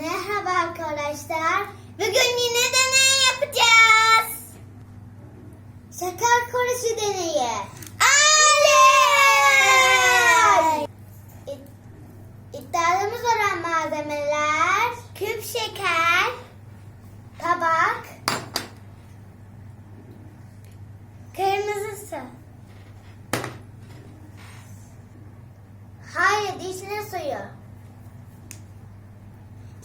Merhaba arkadaşlar. Bugün yine deney yapacağız. Şeker korusu deneyi. Oley! İ- İddialımız olan malzemeler küp şeker, tabak, kırmızı su. Hayır, dişine suyu.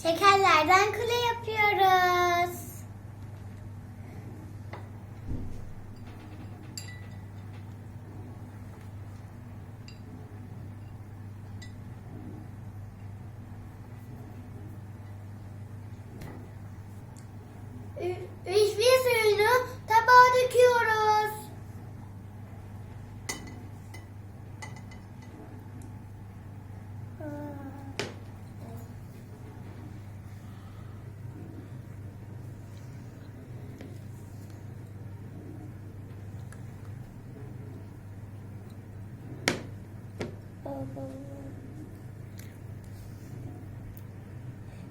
Şekerlerden kule yapıyoruz. Ü- Vişne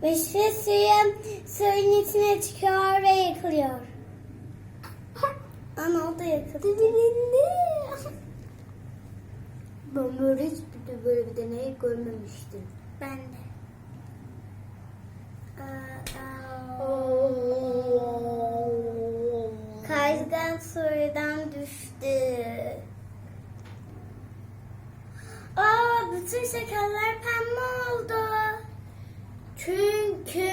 Vişne suyu suyun içine çıkıyor ve yıkılıyor. Ana o da yakıldı. Ben böyle hiç bir de böyle bir deney görmemiştim. Ben de. Kaygan suydan düştü. Bütün şekerler pembe oldu. Çünkü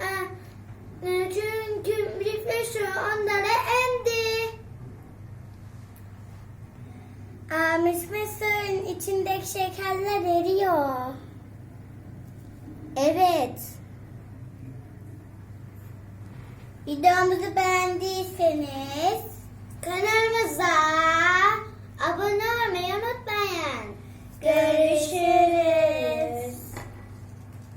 e, e, çünkü refresh onlara endi. Suyun içindeki şekerler eriyor. Evet. Videomuzu beğendiyseniz